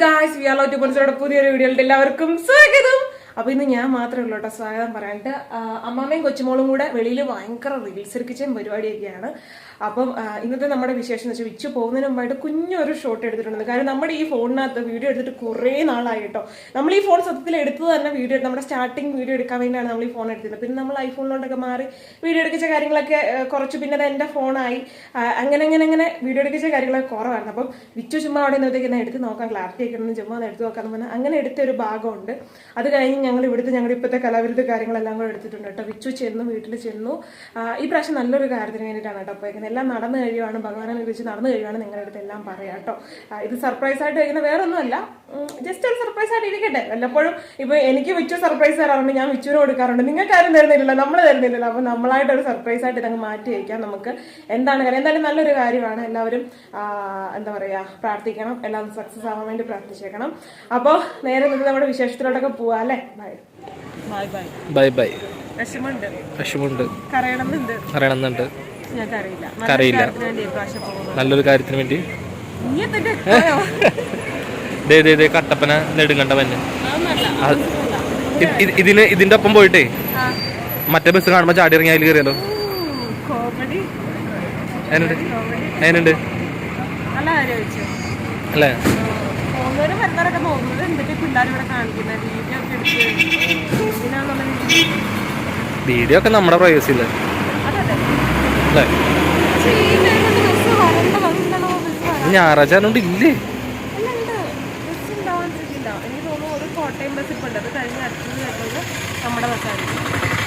Guys to പൊൻസോടെ പുതിയൊരു വീഡിയോയിൽ എല്ലാവർക്കും സ്വാഗതം. അപ്പൊ ഇന്ന് ഞാൻ മാത്രമേ ഉള്ളൂ കേട്ടോ സ്വാഗതം പറയാനായിട്ട്. അമ്മാമ്മയും കൊച്ചുമോളും കൂടെ വെളിയിൽ ഭയങ്കര റീൽസ് എടുക്കിച്ചും പരിപാടിയൊക്കെയാണ്. അപ്പം ഇന്നത്തെ നമ്മുടെ വിശേഷം എന്ന് വെച്ചാൽ വിച്ച് പോകുന്നതിന് മുമ്പായിട്ട് കുഞ്ഞൊരു ഷോട്ട് എടുത്തിട്ടുണ്ട് കാരണം നമ്മുടെ ഈ ഫോണിനകത്ത് വീഡിയോ എടുത്തിട്ട് കുറേ നാളായി കേട്ടോ നമ്മൾ ഈ ഫോൺ സത്യത്തിൽ എടുത്തത് തന്നെ വീഡിയോ നമ്മുടെ സ്റ്റാർട്ടിങ് വീഡിയോ എടുക്കാൻ വേണ്ടിയാണ് നമ്മൾ ഈ ഫോൺ എടുത്തത് പിന്നെ നമ്മൾ ഐഫോണിലോട്ടൊക്കെ മാറി വീഡിയോ എടുക്കിച്ച കാര്യങ്ങളൊക്കെ കുറച്ച് പിന്നെ അത് എന്റെ ഫോണായി അങ്ങനെ അങ്ങനെ അങ്ങനെ വീഡിയോ എടുക്കിച്ച കാര്യങ്ങളൊക്കെ കുറവായിരുന്നു. അപ്പം വിച്ചു ചുമ്മാ അവിടെ നിന്നത്തേക്ക് ഞാൻ എടുത്ത് നോക്കാം ക്ലാരിറ്റി ഒക്കെ ചുമ്മാ അത് എടുത്ത് നോക്കാൻ പറഞ്ഞാൽ അങ്ങനെ എടുത്ത ഒരു ഭാഗമുണ്ട്. അത് കഴിഞ്ഞ് ഞങ്ങൾ ഇവിടുത്തെ ഞങ്ങളുടെ ഇപ്പോഴത്തെ കലാവിരുദ്ധ കാര്യങ്ങളെല്ലാം കൂടെ എടുത്തിട്ടുണ്ട് കേട്ടോ വിച്ചു ചെന്നു വീട്ടിൽ ചെന്നു. ഈ പ്രാവശ്യം നല്ലൊരു കാര്യത്തിന് വേണ്ടിയിട്ടാണ് കേട്ടോ അപ്പോൾ എല്ലാം നടന്നു കഴിയുവാണ് ഭഗവാനെ വിളിച്ച് നടന്നു കഴിയുവാണ് നിങ്ങളുടെ അടുത്ത് എല്ലാം പറയാം കേട്ടോ. ഇത് സർപ്രൈസ് ആയിട്ട് കഴിക്കുന്ന വേറെ ഒന്നുമല്ല ജസ്റ്റ് ഒരു സർപ്രൈസ് ആയിട്ട് ഇരിക്കട്ടെ. വല്ലപ്പോഴും ഇപ്പൊ എനിക്ക് വിച്ചു സർപ്രൈസ് തരാറുണ്ട് ഞാൻ വിച്ചുവിന് കൊടുക്കാറുണ്ട്. നിങ്ങൾക്ക് ആരും തരുന്നില്ലല്ലോ നമ്മൾ തരുന്നില്ലല്ലോ. അപ്പൊ നമ്മളായിട്ട് ഒരു സർപ്രൈസ് ആയിട്ട് ഇതങ്ങ് മാറ്റി വയ്ക്കാം നമുക്ക്. എന്താണ് കാര്യം? എന്തായാലും നല്ലൊരു കാര്യമാണ്. എല്ലാവരും എന്താ പറയാ പ്രാർത്ഥിക്കണം. എല്ലാം സക്സസ് ആവാൻ വേണ്ടി പ്രാർത്ഥിച്ചേക്കണം. അപ്പോൾ നേരെ നിന്ന് നമ്മുടെ വിശേഷത്തിലോട്ടൊക്കെ പോവാ അല്ലേ? Bye bye bye bye bye വിഷമുണ്ട് വിഷമുണ്ട് കരയണമെന്നുണ്ട്. കരയണമെന്നുണ്ട്. അറിയില്ല. നല്ലൊരു കാര്യത്തിന് വേണ്ടി? ദേ ദേ ദേ കട്ടപ്പന നെടുങ്കണ്ടവന് പന്നെ ഇതിൽ ഇത്- ഇത്- ഇതിന് ഇതിന്റെ ഒപ്പം പോയിട്ടേ മറ്റേ ബസ് കാണുമ്പോ ചാടി ഇറങ്ങി അതിൽ കയറിയല്ലോ അതിനുണ്ട്. അല്ലേ? വീഡിയോ ഒക്കെ നമ്മുടെ പ്രൈവസിയില്ല അതെ അതെ. അല്ലേ? ഞായറാഴ്ച ആയതുകൊണ്ട് ഇല്ലേ?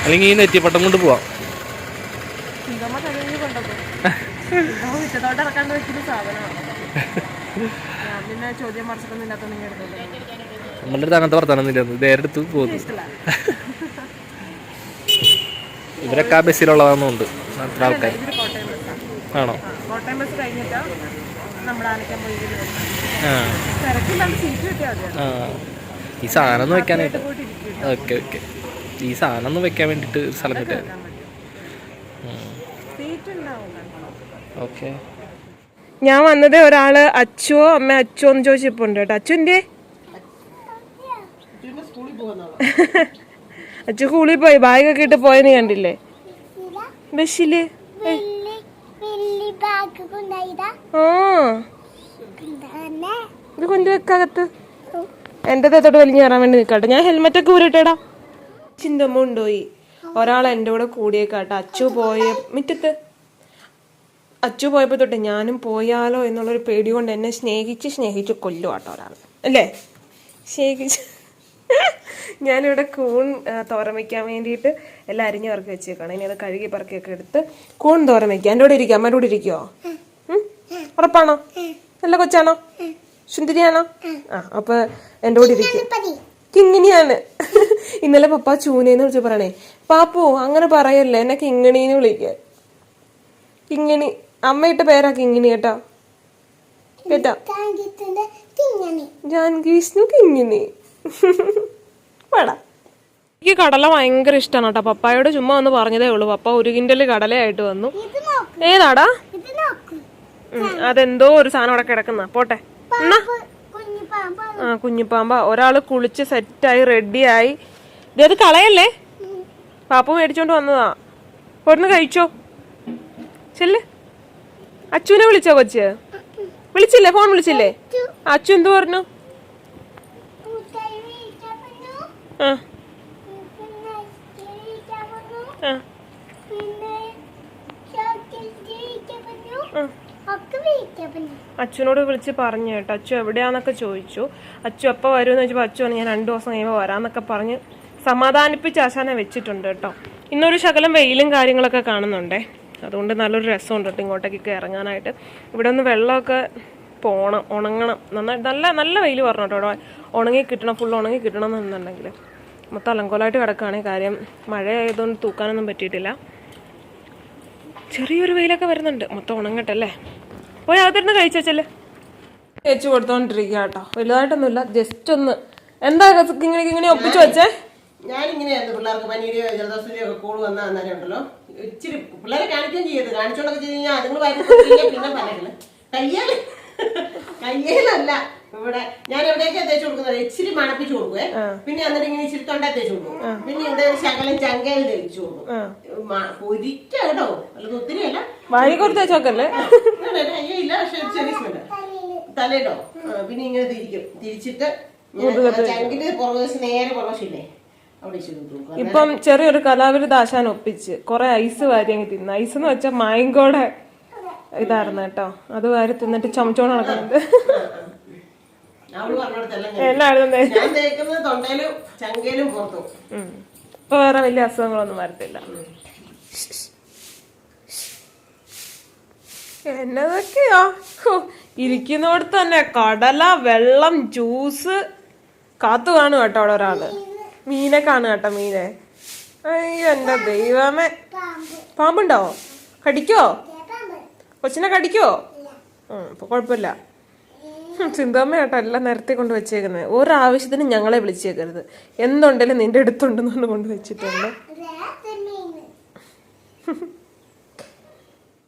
അല്ലെങ്കിൽ ഈ നെറ്റിപ്പട്ടം കൊണ്ട് പോവാം. നമ്മളുടെ അടുത്ത് അങ്ങനത്തെ വർത്താനൊന്നുമില്ല നേരെ അടുത്ത് പോകുന്നു. ഇവരൊക്കെ ആ ബസ്സിലുള്ളതാണെന്നുണ്ട്. അത്ര ആൾക്കാർ ആണോ? ആ, കോട്ടയം ബസ് കഴിഞ്ഞിട്ട് നമ്മുടെ ആനക്കാൻ പോയി ഇതിൽ ആ. തിരക്കില്ലാണ്ട് സീറ്റ് കിട്ടിയാൽ ആ. ഈ സാധനം ഒന്ന് വെക്കാനായിട്ട് ഓക്കെ ഓക്കെ. ഈ സാധനം ഒന്ന് വെക്കാൻ വേണ്ടിയിട്ട് ഒരു സ്ഥലം കിട്ടുക ഓക്കെ. ഞാൻ വന്നത് ഒരാൾ അച്ഛോ അമ്മ അച്ഛോ എന്ന് ചോദിച്ചിപ്പോണ്ട് കേട്ടോ. അച്ഛന്റെ അച്ചു സ്കൂളിൽ പോയി ബാഗൊക്കെ ഇട്ട് പോയെന്ന് കണ്ടില്ലേ? ബസ്സിൽ കൊണ്ടായിതാ ആ. ഇത് കൊണ്ടുവെക്കകത്ത് എന്റെ തൊട്ട് വലിഞ്ഞു കയറാൻ വേണ്ടി നിൽക്കട്ടെ. ഞാൻ ഹെൽമെറ്റ് ഒക്കെ ഊരിട്ടേടാ. ചിന്തമ്മ കൊണ്ടുപോയി. ഒരാൾ എന്റെ കൂടെ കൂടിയേക്കാട്ടെ. അച്ചു പോയ മുറ്റത്ത്. അച്ചു പോയപ്പോൾ തൊട്ട് ഞാനും പോയാലോ എന്നുള്ളൊരു പേടി കൊണ്ട് എന്നെ സ്നേഹിച്ച് സ്നേഹിച്ച് കൊല്ലുവാട്ടോ ഒരാൾ അല്ലേ? സ്നേഹിച്ച് ഞാനിവിടെ കൂൺ തോരൻ വയ്ക്കാൻ വേണ്ടിയിട്ട് എല്ലാം അരിഞ്ഞു പറക്കി വെച്ചേക്കാണ് ഇനി അത് കഴുകി പറക്കിയൊക്കെ എടുത്ത് കൂൺ തോരൻ വയ്ക്കുക എന്റെ കൂടെ ഇരിക്കുക അമ്മയുടെ കൂടെ ഇരിക്കുവോ? ഉറപ്പാണോ? നല്ല കൊച്ചാണോ? സുന്ദരിയാണോ? ആ അപ്പൊ എന്റെ കൂടെ ഇരിക്കും. പതി കിങ്ങിണിയാണ്. ഇന്നലെ പപ്പ ചൂനേന്ന് വിളിച്ച് പറയണേ പാപ്പു അങ്ങനെ പറയല്ലേ എന്നെ കിങ്ങിണിന്ന് വിളിക്ക. കിങ്ങിണി. അമ്മയിട്ട പേരാ കിങ്ങിണി കേട്ടോ. കേട്ടോ? ജാൻകി വിഷ്ണു കിങ്ങിണി. വേടാ എനിക്ക് കടല ഭയങ്കര ഇഷ്ടമാണ് കേട്ടോ. പപ്പായോട് ചുമ്മാ ഒന്ന് പറഞ്ഞതേ ഉള്ളൂ. പപ്പ ഒരു കിൻഡൽ കടലയായിട്ട് വന്നു. ഇത് നോക്ക്. ഏതാടാ? ഇത് നോക്ക്. അതെന്തോ ഒരു സാധനം അവിടെ കിടക്കുന്ന. പോട്ടെ. എന്നാ? ആ കുഞ്ഞിപ്പാമ്പ ഒരാൾ കുളിച്ച് സെറ്റായി റെഡിയായി ഇത് കളയല്ലേ? പാപ്പ മേടിച്ചോണ്ട് വന്നതാ. പൊടുന്ന് കഴിച്ചോ? ചെല്ല്. അച്ചുവിനെ വിളിച്ചോ കൊച്ച്? വിളിച്ചില്ലേ? ഫോൺ വിളിച്ചില്ലേ? അച്ചു എന്തു പറഞ്ഞു കൂട്ടായി വീഴ്ചപ്പെട്ടു ആ പിന്നെ വീഴ്ചപ്പെട്ടു ആ പിന്നെ ചോട്ടിൽ വീഴ്ചപ്പെട്ടു ആ. ഒക്കെ അച്ഛനോട് വിളിച്ച് പറഞ്ഞു കേട്ടോ. അച്ചു എവിടെയാന്നൊക്കെ ചോദിച്ചു. അച്ചു എപ്പോൾ വരുമെന്ന് ചോദിച്ചപ്പോൾ പറഞ്ഞു ഞാൻ രണ്ടു ദിവസം കഴിയുമ്പോൾ വരാന്നൊക്കെ പറഞ്ഞ് സമാധാനിപ്പിച്ച് ആശാനെ വെച്ചിട്ടുണ്ട് കേട്ടോ. ഇന്നൊരു ശകലം വെയിലും കാര്യങ്ങളൊക്കെ കാണുന്നുണ്ടേ. അതുകൊണ്ട് നല്ലൊരു രസമുണ്ട് കേട്ടോ ഇങ്ങോട്ടേക്കൊക്കെ ഇറങ്ങാനായിട്ട്. ഇവിടെ ഒന്ന് വെള്ളമൊക്കെ പോണം ഉണങ്ങണം. നന്നായി നല്ല നല്ല വെയിൽ പറഞ്ഞു കേട്ടോ. ഉണങ്ങി കിട്ടണം ഫുൾ ഉണങ്ങി കിട്ടണം എന്നുണ്ടെങ്കിൽ. മൊത്തം അലങ്കോലമായിട്ട് കിടക്കുകയാണ് കാര്യം മഴ ആയതുകൊണ്ട് തൂക്കാനൊന്നും പറ്റിയിട്ടില്ല. ചെറിയൊരു വെയിലൊക്കെ വരുന്നുണ്ട്. മൊത്തം ഉണങ്ങട്ടല്ലേ? പോയി അകത്തിരുന്ന് കഴിച്ചല്ലേ തേച്ച് കൊടുത്തോണ്ടിരിക്കുക കേട്ടോ വലുതായിട്ടൊന്നുമില്ല. ജസ്റ്റ് ഒന്ന് എന്താ ഇങ്ങനെ ഇങ്ങനെ ഒപ്പിച്ചു വെച്ചേ? ഞാനിങ്ങനെയായിരുന്നു പിള്ളേർക്ക് പനിയുടെയോ ജലദോഷത്തിന്റെയോ ഒക്കെ കോൾ വന്നാൽ അന്നേരം ഉണ്ടല്ലോ. ഇച്ചിരി പിള്ളേരെ കാണിക്കുകയും ചെയ്യരുത്. കാണിച്ചോണ്ടൊക്കെ ചെയ്ത് കഴിഞ്ഞാൽ അതുങ്ങൾ പിന്നെ പറയില്ല കയ്യേൽ കയ്യേലല്ല. ഇവിടെ ഞാൻ എവിടെയൊക്കെ തേച്ച് കൊടുക്കുന്നത്. ഇച്ചിരി മണപ്പിച്ച് കൊടുക്കുവേ. പിന്നെ എന്നിട്ട് ഇങ്ങനെ ഇച്ചിരി തൊണ്ട തേച്ച് കൊടുക്കും. പിന്നെ ഇവിടെ ശകലം ചങ്കയിൽ തേച്ച് കൊടുക്കും. പൊരിക്ക കേട്ടോ. അല്ലാതെ ഒത്തിരി അല്ല. വാഴി കൊടുത്ത് വെച്ചോക്കല്ലേ അയ്യോ ഇല്ല പക്ഷെ ചെറിയ തലേട്ടോ പിന്നെ ഇങ്ങനെ തിരിക്കും. തിരിച്ചിട്ട് ഇങ്ങനെ ചങ്കിന്റെ ദിവസം നേരെ ഇച്ചിരി ഇപ്പം ചെറിയൊരു കലാവിരുദ്ധ ആശാൻ ഒപ്പിച്ച് കൊറേ ഐസ് വാരി അങ്ങ് തിന്ന്. ഐസ് എന്ന് വെച്ചാൽ മായങ്കോടെ ഇതായിരുന്നു കേട്ടോ. അത് വാരി തിന്നിട്ട് ചുമച്ചോണ്ട് നടക്കുന്നുണ്ട്. ഇപ്പൊ വേറെ വലിയ അസുഖങ്ങളൊന്നും വരത്തില്ല. എന്നതൊക്കെയാ? ഇരിക്കുന്നിടത്ത് തന്നെ കടല വെള്ളം ജ്യൂസ്. കാത്തു കാണും കേട്ടോ അവിടെ ഒരാൾ മീനെ കാണും കേട്ടോ മീനെ. അയ്യോ എന്റെ ദൈവമേ. പാമ്പ് പാമ്പുണ്ടോ? കടിക്കോ? കൊച്ചിനെ കടിക്കോ? ഉം, ഇപ്പൊ കുഴപ്പമില്ല. സിന്ധമ്മ കേട്ടോ എല്ലാം നിരത്തി കൊണ്ട് വെച്ചേക്കുന്നത് ഒരാവശ്യത്തിന് ഞങ്ങളെ വിളിച്ചേക്കരുത്. എന്തുണ്ടെങ്കിലും നിന്റെ അടുത്തുണ്ടെന്ന് കൊണ്ട് വെച്ചിട്ടുണ്ട്.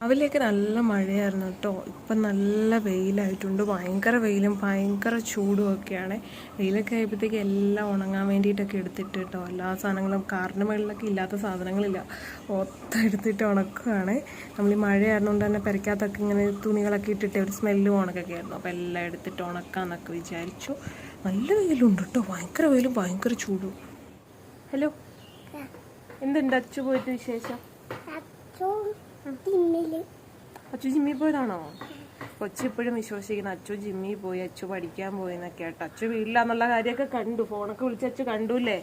രാവിലെയൊക്കെ നല്ല മഴയായിരുന്നു കേട്ടോ. ഇപ്പം നല്ല വെയിലായിട്ടുണ്ട്. ഭയങ്കര വെയിലും ഭയങ്കര ചൂടും ഒക്കെയാണ്. വെയിലൊക്കെ ആയപ്പോഴത്തേക്ക് എല്ലാം ഉണങ്ങാൻ വേണ്ടിയിട്ടൊക്കെ എടുത്തിട്ട് കേട്ടോ. എല്ലാ സാധനങ്ങളും കാറിന്റെ മുകളിലൊക്കെ ഇല്ലാത്ത സാധനങ്ങളില്ല. മൊത്തം എടുത്തിട്ട് ഉണക്കുകയാണ് നമ്മൾ ഈ മഴയായിരുന്നുകൊണ്ട് തന്നെ പെരക്കകത്തൊക്കെ ഇങ്ങനെ തുണികളൊക്കെ ഇട്ടിട്ട് ഒരു സ്മെല്ലും ഉണക്കൊക്കെ ആയിരുന്നു. അപ്പോൾ എല്ലാം എടുത്തിട്ട് ഉണക്കാമെന്നൊക്കെ വിചാരിച്ചു. നല്ല വെയിലുണ്ട് കേട്ടോ. ഭയങ്കര വെയിലും ഭയങ്കര ചൂടും. ഹലോ. എന്തുണ്ട്? അച്ചു പോയിട്ട് വിശേഷം? അച്ചു ജിമ്മി പോയതാണോ? കൊച്ചി ഇപ്പോഴും വിശ്വസിക്കുന്ന അച്ചു ജിമ്മി പോയി അച്ചു പഠിക്കാൻ പോയി എന്നൊക്കെ കേട്ടോ. അച്ചു വീട്ടിലാന്നുള്ള കാര്യമൊക്കെ കണ്ടു. ഫോണൊക്കെ വിളിച്ച അച്ചു കണ്ടുല്ലേ?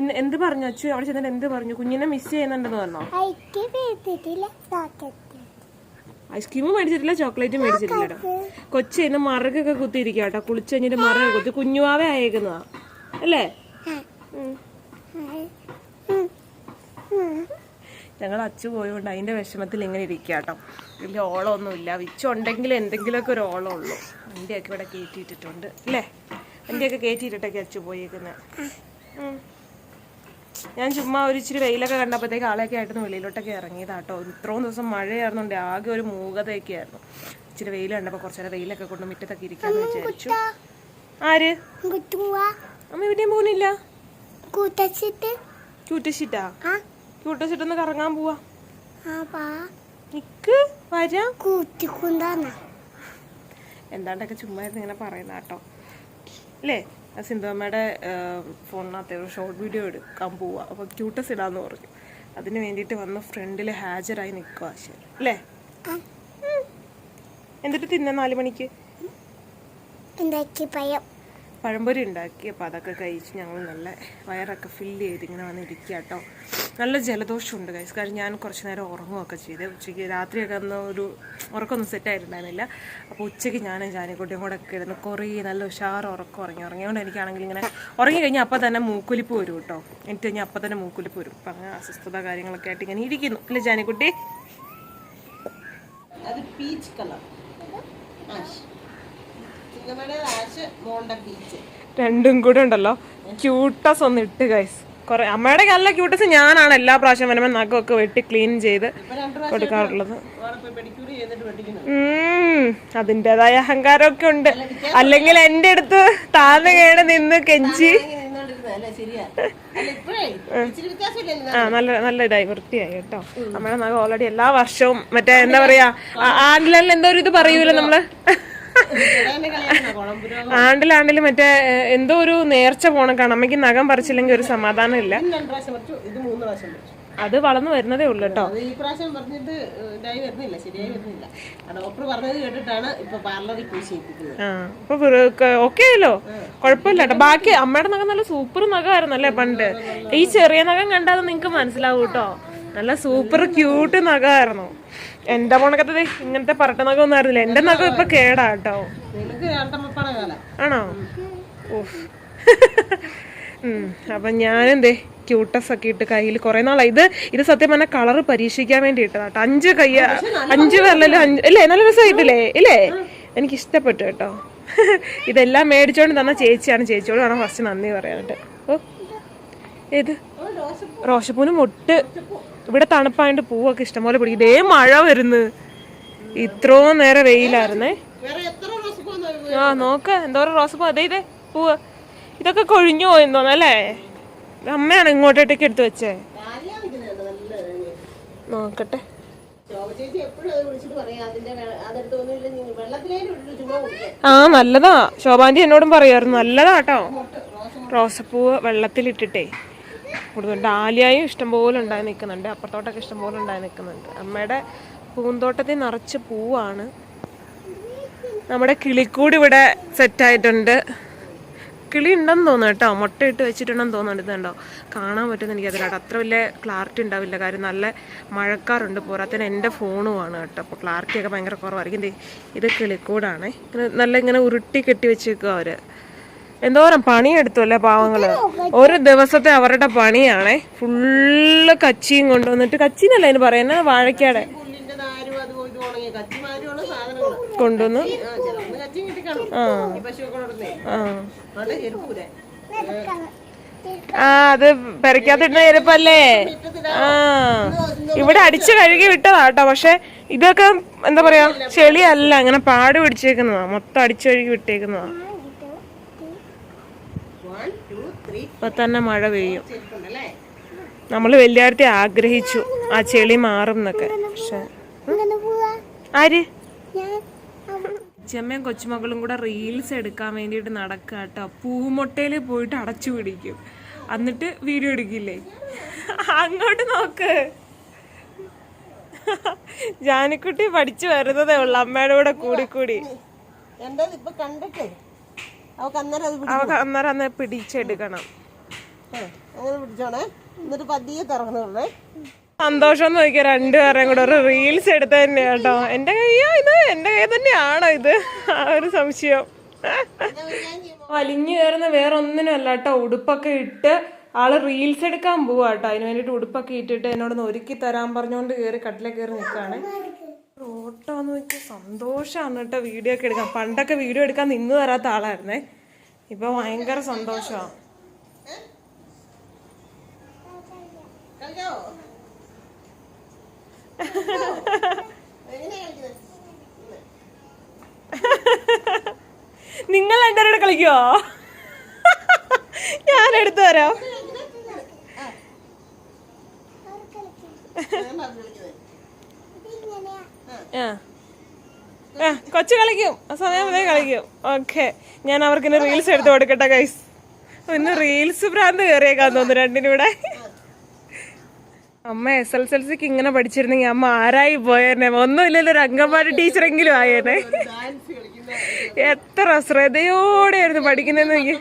ഇന്ന് എന്ത് പറഞ്ഞു അച്ചു? അവിടെ ചെന്നിട്ട് എന്ത് പറഞ്ഞു? കുഞ്ഞിനെ മിസ് ചെയ്യുന്നുണ്ടെന്ന് പറഞ്ഞോ? ഐസ്ക്രീമും മേടിച്ചിട്ടില്ല ചോക്ലേറ്റും മേടിച്ചിട്ടില്ല കേട്ടോ കൊച്ചു ഇന്ന് മറകൊക്കെ കുത്തിയിരിക്കുക കേട്ടോ കുളിച്ച് കഴിഞ്ഞിട്ട് മറകൊക്കെ കുത്തി. കുഞ്ഞുവാവേ അയക്കുന്നതാ അല്ലേ ഉം. ഞങ്ങൾ അച്ചു പോയതുകൊണ്ട് അതിന്റെ വിഷമത്തിൽ ഇങ്ങനെ ഇരിക്കുക കേട്ടോ വലിയ ഓളമൊന്നുമില്ല വിച്ചുണ്ടെങ്കിൽ എന്തെങ്കിലുമൊക്കെ ഒരു ഓളം ഉള്ളൂ വണ്ടിയൊക്കെ ഇവിടെ കയറ്റിയിട്ടിട്ടുണ്ട് അല്ലേ? വണ്ടിയൊക്കെ കയറ്റിയിട്ടൊക്കെ അച്ചു പോയേക്കുന്നത് ഞാൻ ചുമ്മാ ഒരു ഇച്ചിരി വെയിലൊക്കെ കണ്ടപ്പോഴത്തേക്ക് ആളെയൊക്കെ ആയിട്ടൊന്ന് വെളിയിലോട്ടൊക്കെ ഇറങ്ങിയതാട്ടോ ഇത്രയും ദിവസം മഴയായിരുന്നുണ്ട്. ആകെ ഒരു മൂകതയൊക്കെ ആയിരുന്നു. ഇച്ചിരി വെയിൽ കണ്ടപ്പോൾ കുറച്ച് നേരം വെയിലൊക്കെ കൊണ്ട് മുറ്റത്തൊക്കെ ഇരിക്കാന്ന് വിചാരിച്ചു. ആര്? അമ്മ ഇവിടെയും പോകുന്നില്ല കൂട്ടച്ചിട്ട് ആ കറങ്ങാൻ പോവാ. നിക്ക് വരാം കൂട്ടിക്കൊണ്ടാണ് എന്താണ്ടൊക്കെ ചുമ്മാ ഇങ്ങനെ പറയുന്ന കേട്ടോ. അല്ലേ സിന്ധുമ്മയുടെ ഫോണിനകത്ത് ഒരു ഷോർട്ട് വീഡിയോ എടുക്കാൻ പോവാ. അപ്പോൾ ക്യൂട്ടസ് ഇടാന്ന് പറഞ്ഞു. അതിന് വേണ്ടിട്ട് വന്ന് ഫ്രണ്ടിൽ ഹാജരായി നിൽക്കുക ശരി. അല്ലേ തിന്ന എന്നിട്ട് തിന്ന നാല് മണിക്ക്? പഴംപൊരി ഉണ്ടാക്കി. അപ്പോൾ അതൊക്കെ കഴിച്ച് ഞങ്ങൾ നല്ല വയറൊക്കെ ഫില്ല് ചെയ്ത് ഇങ്ങനെ വന്ന് ഇരിക്കുക കേട്ടോ നല്ല ജലദോഷമുണ്ട് ഗൈസ് കാരണം ഞാൻ കുറച്ച് നേരം ഉറങ്ങുകയൊക്കെ ചെയ്ത്. ഉച്ചയ്ക്ക് രാത്രിയൊക്കെ അന്ന് ഒരു ഉറക്കമൊന്നും സെറ്റായിട്ടുണ്ടായിരുന്നില്ല അപ്പോൾ ഉച്ചയ്ക്ക് ഞാൻ ജാനിക്കുട്ടിയും കൂടെ ഒക്കെ ഇരുന്ന് കുറേ നല്ല ഉഷാർ ഉറക്കം ഉറങ്ങി. ഉറങ്ങിയതുകൊണ്ട് എനിക്കാണെങ്കിൽ ഇങ്ങനെ ഉറങ്ങി കഴിഞ്ഞാൽ അപ്പം തന്നെ മൂക്കുലിപ്പ് വരും കേട്ടോ എനിക്ക് കഴിഞ്ഞാൽ അപ്പം തന്നെ മൂക്കുലിപ്പ് വരും. അപ്പം അങ്ങനെ അസ്വസ്ഥത കാര്യങ്ങളൊക്കെ ആയിട്ട് ഇങ്ങനെ ഇരിക്കുന്നു. അല്ലേ ജാനിക്കുട്ടി? അത് പീച്ച് കളർ രണ്ടും കൂടെ ഉണ്ടല്ലോ. ക്യൂട്ടസ് ഒന്ന് ഇട്ട് ഗൈസ് കുറെ അമ്മയുടെ നല്ല ക്യൂട്ടസ് ഞാനാണ് എല്ലാ പ്രാവശ്യം വരുമ്പോൾ നഖമൊക്കെ വെട്ടി ക്ലീൻ ചെയ്ത് കൊടുക്കാറുള്ളത്. അതിന്റെതായ അഹങ്കാരമൊക്കെ ഉണ്ട്. അല്ലെങ്കിൽ എന്റെ അടുത്ത് താന്ന് കേട് നിന്ന് കെഞ്ചി. ആ. നല്ല നല്ല ഇതായി വൃത്തിയായി കേട്ടോ. നമ്മുടെ നഖം ഓൾറെഡി എല്ലാ വർഷവും മറ്റേ എന്താ പറയാ ആണ്ടിലെല്ലാം എന്തോ ഒരു ഇത് പറയൂല നമ്മൾ? കുളമ്പുരോ ആണ്ടിലാണ്ടിൽ മറ്റേ എന്തോ ഒരു നേർച്ച പോണക്കാണ് അമ്മയ്ക്ക് നഖം പറിച്ചില്ലെങ്കിൽ ഒരു സമാധാനം ഇല്ല അത് വളർന്നു വരുന്നതേ ഉള്ളു കേട്ടോ. ഈ പ്രാവശ്യം പറഞ്ഞിട്ട് ഇതായി വരുന്നില്ല ശരിയായി വരുന്നില്ല. ആ ഡോക്ടർ പറഞ്ഞത് കേട്ടിട്ടാണ് ഇപ്പൊ പാർലറിൽ പോയി ചെയ്യിപ്പിക്കുന്നത് ആ അപ്പൊ ഓക്കെ ആയല്ലോ കുഴപ്പമില്ല കേട്ടോ. ബാക്കി അമ്മയുടെ നഖം നല്ല സൂപ്പർ നഖമായിരുന്നു അല്ലേ പണ്ട്? ഈ ചെറിയ നഖം കണ്ടാൽ നിങ്ങക്ക് മനസ്സിലാവും കേട്ടോ. നല്ല സൂപ്പർ ക്യൂട്ട് നഖമായിരുന്നു. എന്റെ പോണക്കത്തെ ഇങ്ങനത്തെ പറട്ട നഖം ഒന്നും ആയിരുന്നില്ല എന്റെ നഖം ഇപ്പൊ കേടാ കേട്ടോ. ആണോ? ഓഫ് അപ്പൊ ഞാനെന്തേ ക്യൂട്ടസ് ഒക്കെ ഇട്ട് കയ്യിൽ കുറെ നാളായി. ഇത് ഇത് സത്യം പറഞ്ഞാൽ കളറ് പരീക്ഷിക്കാൻ വേണ്ടി ഇട്ടതാട്ടോ അഞ്ച് കയ്യ അഞ്ച് വിരലിലും അഞ്ച് ഇല്ലേ നല്ല രസമായിട്ടില്ലേ? ഇല്ലേ? എനിക്ക് ഇഷ്ടപ്പെട്ടു കേട്ടോ. ഇതെല്ലാം മേടിച്ചോണ്ട് തന്ന ചേച്ചിയാണ്. ചേച്ചിയോട് വേണം ഫസ്റ്റ് നന്ദി പറയാനായിട്ട്. ഓ ഏത്? റോഷപ്പൂന് മുട്ട്. ഇവിടെ തണുപ്പായോണ്ട് പൂവൊക്കെ ഇഷ്ടംപോലെ പിടിക്കും ഇതേ മഴ വരുന്നു. ഇത്രോ നേരം വെയിലായിരുന്നേ. ആ നോക്ക് എന്തോരം റോസ് പൂ അതെ ഇതേ പൂവ്. ഇതൊക്കെ കൊഴിഞ്ഞു പോയെന്ന് തോന്നല്ലേ അമ്മയാണ് ഇങ്ങോട്ടേക്ക് എടുത്തു വെച്ചേ. നോക്കട്ടെ. ആ നല്ലതാ. ശോഭാന്റി എന്നോടും പറയായിരുന്നു നല്ലതാട്ടോ. റോസപ്പൂവ് വെള്ളത്തിലിട്ടിട്ടേ. കൂടുതൽ. ഡാലിയായും ഇഷ്ടംപോലെ ഉണ്ടായി നിൽക്കുന്നുണ്ട്. അപ്പുറത്തോട്ടൊക്കെ ഇഷ്ടംപോലെ ഉണ്ടായി നിൽക്കുന്നുണ്ട്. അമ്മയുടെ പൂന്തോട്ടത്തിൽ നിറച്ച് പൂവാണ്. നമ്മുടെ കിളിക്കൂട് ഇവിടെ സെറ്റായിട്ടുണ്ട് കിളി ഉണ്ടെന്ന് തോന്നുന്നു കേട്ടോ. മുട്ടയിട്ട് വെച്ചിട്ടുണ്ടെന്ന് തോന്നുന്നുണ്ട്. ഇതുണ്ടോ കാണാൻ പറ്റുന്ന എനിക്കതിലാട്ടോ അത്ര വലിയ ക്ലാരിറ്റി ഉണ്ടാവില്ല. കാര്യം നല്ല മഴക്കാറുണ്ട്. പോരാത്തിന് എന്റെ ഫോണുമാണ് കേട്ടോ. അപ്പോൾ ക്ലാരിറ്റിയൊക്കെ ഭയങ്കര കുറവായിരിക്കും. ഇത് കിളിക്കൂടാണ്. ഇങ്ങനെ നല്ല ഇങ്ങനെ ഉരുട്ടി കെട്ടി വെച്ചേക്കുക അവർ. എന്തോരം പണിയെടുത്തു അല്ലേ പാവങ്ങൾ? ഒരു ദിവസത്തെ അവരുടെ പണിയാണേ. ഫുള്ള് കച്ചിയും കൊണ്ടുവന്നിട്ട് കച്ചിനല്ലേ അതിന് പറയുന്ന? വാഴക്കാടെ കൊണ്ടുവന്നു? ആ. ആ. അത് പെരക്കാത്തിടുന്ന എരുപ്പല്ലേ ആ. ഇവിടെ അടിച്ചു കഴുകി വിട്ടതാ കേട്ടോ. പക്ഷെ ഇതൊക്കെ എന്താ പറയാ ചെളിയല്ല. അങ്ങനെ പാട് പിടിച്ചേക്കുന്നതാ. മൊത്തം അടിച്ചു കഴുകി വിട്ടേക്കുന്നതാ. ഇപ്പൊ തന്നെ മഴ പെയ്യും. നമ്മൾ വലിയാർത്തി ആഗ്രഹിച്ചു ആ ചെളി മാറും എന്നൊക്കെ. പക്ഷെ ആര്? ചെമ്മയും കൊച്ചുമക്കളും കൂടെ റീൽസ് എടുക്കാൻ വേണ്ടിയിട്ട് നടക്കുക കേട്ടോ പൂമൊട്ടയിൽ പോയിട്ട് അടച്ചു പിടിക്കും. എന്നിട്ട് വീഡിയോ എടുക്കില്ലേ? അങ്ങോട്ട് നോക്ക്. ജാനിക്കുട്ടി പഠിച്ചു വരുന്നതേ ഉള്ളു അമ്മയുടെ കൂടെ കൂടി കൂടി. എന്റെ ഇപ്പൊ കണ്ടിട്ടേ അവക്ക് അന്നേരം അന്നേരം പിടിച്ചെടുക്കണം. അങ്ങനെ പിടിച്ചോണേ. എന്നിട്ട് പതിയെ തുറന്നുള്ളേ സന്തോഷം എന്ന് രണ്ടു രണ്ടുപേരെയും കൂടെ. ഒരു റീൽസ് എടുത്ത തന്നെ കേട്ടോ. എന്റെ കയ്യോ ഇത്? എന്റെ കൈ തന്നെയാണോ ഇത്? ആ ഒരു സംശയം. വലിഞ്ഞു കയറുന്ന വേറെ ഒന്നിനും അല്ല കേട്ടോ. ഉടുപ്പൊക്കെ ഇട്ട് ആൾ റീൽസ് എടുക്കാൻ പോവാട്ടോ അതിന് വേണ്ടിട്ട് ഉടുപ്പൊക്കെ ഇട്ടിട്ട് എന്നോടൊന്ന് ഒരുക്കി തരാൻ പറഞ്ഞുകൊണ്ട് കയറി കട്ടിലെ കയറി നിൽക്കാണ് ഓട്ടോ എന്ന് വെച്ചാൽ സന്തോഷമാണ് കേട്ടോ വീഡിയോ ഒക്കെ എടുക്കാൻ. പണ്ടൊക്കെ വീഡിയോ എടുക്കാൻ നിന്ന് തരാത്ത ആളായിരുന്നേ. ഇപ്പൊ ഭയങ്കര സന്തോഷമാണ് നിങ്ങൾ രണ്ടുപേരോട് കളിക്കോ ഞാൻ എടുത്തു തരാം. കൊച്ചു കളിക്കും. ആ സമയം അതേ കളിക്കും. ഓക്കെ. ഞാൻ അവർക്ക് ഇന്ന് റീൽസ് എടുത്ത് കൊടുക്കട്ടെ ഗൈസ് ഇന്ന് റീൽസ് ഭ്രാന്ത് കയറിയേക്കാൻ തോന്നുന്നു രണ്ടിനും കൂടെ അമ്മ എസ് എൽ എൽ സിക്ക് ഇങ്ങനെ പഠിച്ചിരുന്നെങ്കിൽ അമ്മ ആരായി പോയേനെ? ഒന്നുമില്ലല്ലോ ഒരു അംഗൻവാടി ടീച്ചറെങ്കിലും ആയേനെ. എത്ര ശ്രദ്ധയോടെയായിരുന്നു പഠിക്കുന്നതെന്ന് എനിക്ക്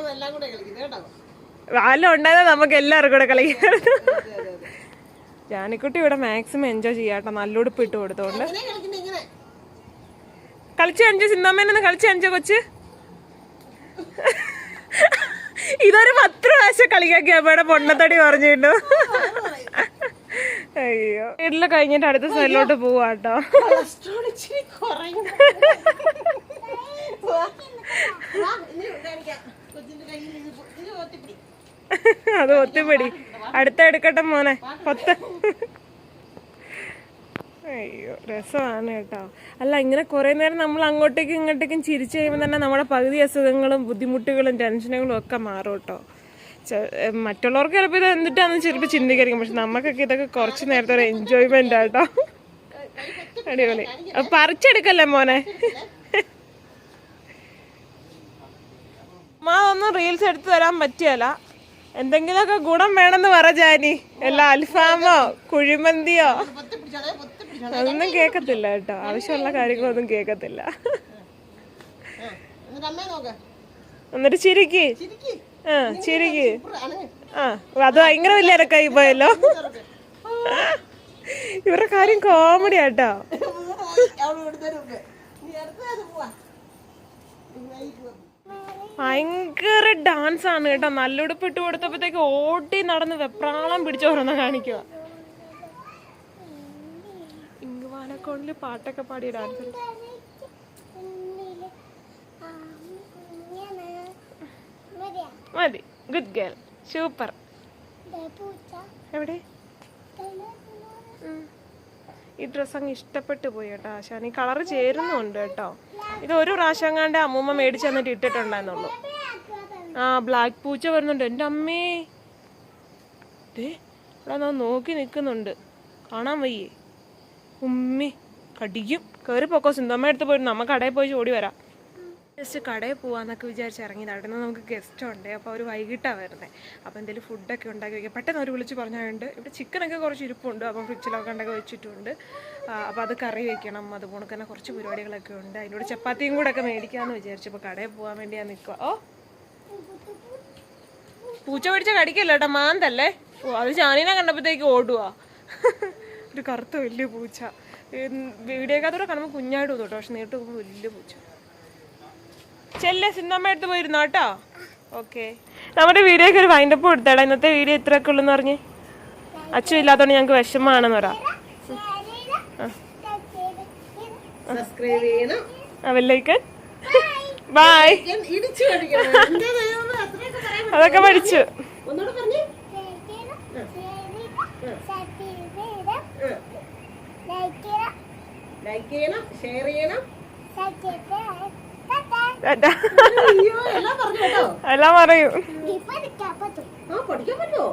വാലം ഉണ്ടായത് നമുക്ക് എല്ലാവർക്കും കൂടെ കളിക്കായിരുന്നു ജാനിക്കുട്ടി ഇവിടെ മാക്സിമം എൻജോയ് ചെയ്യാട്ടോ. നല്ല ഉടുപ്പ് ഇട്ട് കൊടുത്തോണ്ട്. കളിച്ചു കാണിച്ചോ സിന്താമ്മേനൊന്ന് കളിച്ചു കാണിച്ചോ കൊച്ച്. ഇതൊരു പത്ത് പ്രാവശ്യം കളിക്കാക്കി അമ്മയുടെ പൊണ്ണത്തടി പറഞ്ഞിട്ടു അയ്യോ. വീട്ടിൽ കഴിഞ്ഞിട്ട് അടുത്ത സ്ഥലോട്ട് പോവാട്ടോ. അത് ഒത്തിപ്പിടി. അടുത്ത എടുക്കട്ടെ മോനെ. പത്ത്. അയ്യോ രസമാണ് കേട്ടോ. അല്ല ഇങ്ങനെ കുറെ നേരം നമ്മൾ അങ്ങോട്ടേക്കും ഇങ്ങോട്ടേക്കും ചിരിച്ചു കഴിയുമ്പോൾ തന്നെ നമ്മുടെ പകുതി അസുഖങ്ങളും ബുദ്ധിമുട്ടുകളും ടെൻഷനുകളും ഒക്കെ മാറും കേട്ടോ. മറ്റുള്ളവർക്ക് ചിലപ്പോൾ ഇത് എന്തിട്ടാന്ന് ചിലപ്പോൾ ചിന്തിക്കായിരിക്കും. പക്ഷെ നമുക്കൊക്കെ ഇതൊക്കെ കുറച്ച് നേരത്തെ ഒരു എൻജോയ്മെന്റ് ആട്ടോ അടിപൊളി. പറിച്ചെടുക്കല്ലേ മോനെ? മാ ഒന്നും റീൽസ് എടുത്തു തരാൻ പറ്റിയല്ല. എന്തെങ്കിലുമൊക്കെ ഗുണം വേണമെന്ന് പറ ജാനി. എല്ലാ അൽഫാമോ കുഴിമന്തിയോ. അതൊന്നും കേക്കത്തില്ല കേട്ടോ. ആവശ്യമുള്ള കാര്യങ്ങളൊന്നും കേക്കത്തില്ല. എന്നിട്ട് ചിരിക്ക്. ആ ചിരിക്ക്. ആ അത് ഭയങ്കര വലിയ ഇരക്കായി പോയല്ലോ. ഇവരുടെ കാര്യം കോമഡി ആട്ടോ. നീ അടുത്തത് പോവാ. ഭയങ്കര ഡാൻസ് ആണ് കേട്ടോ. നല്ല ഉടുപ്പ് ഇട്ട് കൊടുത്തപ്പോഴത്തേക്ക് ഓടി നടന്ന് വെപ്രാളം പിടിച്ചു ഓരോന്ന് കാണിക്കുക ഇങ്കുവാനക്കോണിൽ പാട്ടൊക്കെ പാടിയ ഡാൻസ് മതി. ഗുഡ് ഗേൾ സൂപ്പർ എവിടെ. ഈ ഡ്രസ്സ് അങ്ങ് ഇഷ്ടപ്പെട്ടു പോയി കേട്ടോ ആശാൻ. ഈ കളറ് ചേരുന്നുണ്ട് കേട്ടോ. ഇത് ഒരു പ്രാവശ്യം കണ്ട് അമ്മൂമ്മ മേടിച്ച് തന്നിട്ട് ഇട്ടിട്ടുണ്ടായിരുന്നുള്ളൂ. ആ ബ്ലാക്ക് പൂച്ച വരുന്നുണ്ട്. എന്റെ അമ്മേ. ദേ ഇവിടെ നോക്കി നിൽക്കുന്നുണ്ട് കാണാൻ വയ്യേ. ഉമ്മി കടിക്കും. കയറി പൊക്കോ സിന്തമ്മ എടുത്ത് പോയിട്ട് നമ്മ കടയിൽ പോയി ഓടി വരാം. ജസ്റ്റ് കടയിൽ പോവാന്നൊക്കെ വിചാരിച്ച് ഇറങ്ങിയത്. അവിടെ നമുക്ക് ഗസ്റ്റ് ഉണ്ട്. അപ്പോൾ അവർ വൈകിട്ടാണ് വരുന്നത് അപ്പോൾ എന്തെങ്കിലും ഫുഡൊക്കെ ഉണ്ടാക്കി വയ്ക്കുക പെട്ടെന്ന് അവർ വിളിച്ച് പറഞ്ഞുകൊണ്ട് ഇവിടെ ചിക്കനൊക്കെ കുറച്ച് ഇരിപ്പുണ്ട്. അപ്പോൾ ഫ്രിഡ്ജിലൊക്കെ ഉണ്ടൊക്കെ വെച്ചിട്ടുണ്ട്. അപ്പോൾ അത് കറി വയ്ക്കണം അതുപോലെ തന്നെ കുറച്ച് പരിപാടികളൊക്കെ ഉണ്ട്. അതിനോട് ചപ്പാത്തിയും കൂടെ ഒക്കെ മേടിക്കാമെന്ന് വിചാരിച്ചു. അപ്പോൾ കടയിൽ പോകാൻ വേണ്ടി ഞാൻ നിൽക്കുക ഓ. പൂച്ച പിടിച്ച കടിക്കല്ലോ മാന്തല്ലേ? ഓ അത് ജാനീനെ കണ്ടപ്പോഴത്തേക്ക് ഓടുവാ. ഒരു കറുത്ത വലിയ പൂച്ച. വീഡിയോക്കകത്തൂടെ കാണുമ്പോൾ കുഞ്ഞായിട്ട് തോട്ടോ പക്ഷെ നേരിട്ട് പോകുമ്പോൾ വലിയ പൂച്ച. ചെല്ലേ സിന്നമ്മ എടുത്ത് പോയിരുന്നോ കേട്ടോ ഓക്കെ. നമ്മുടെ വീഡിയോക്ക് ഒരു വൈൻഡപ്പ് കൊടുത്തേടാ. ഇന്നത്തെ വീഡിയോ ഇത്രയൊക്കെ ഉള്ളു പറഞ്ഞ്. അച്ഛൻ ഇല്ലാത്തതുകൊണ്ട് ഞങ്ങൾക്ക് വിഷമമാണെന്ന് പറ. സബ്സ്ക്രൈബ് ചെയ്യണം. അതൊക്കെ പഠിച്ചു. ലൈക്ക് ചെയ്യണം ഷെയർ ചെയ്യണം. എല്ലാം പറയും. ആ പഠിക്കാൻ പറ്റുമോ?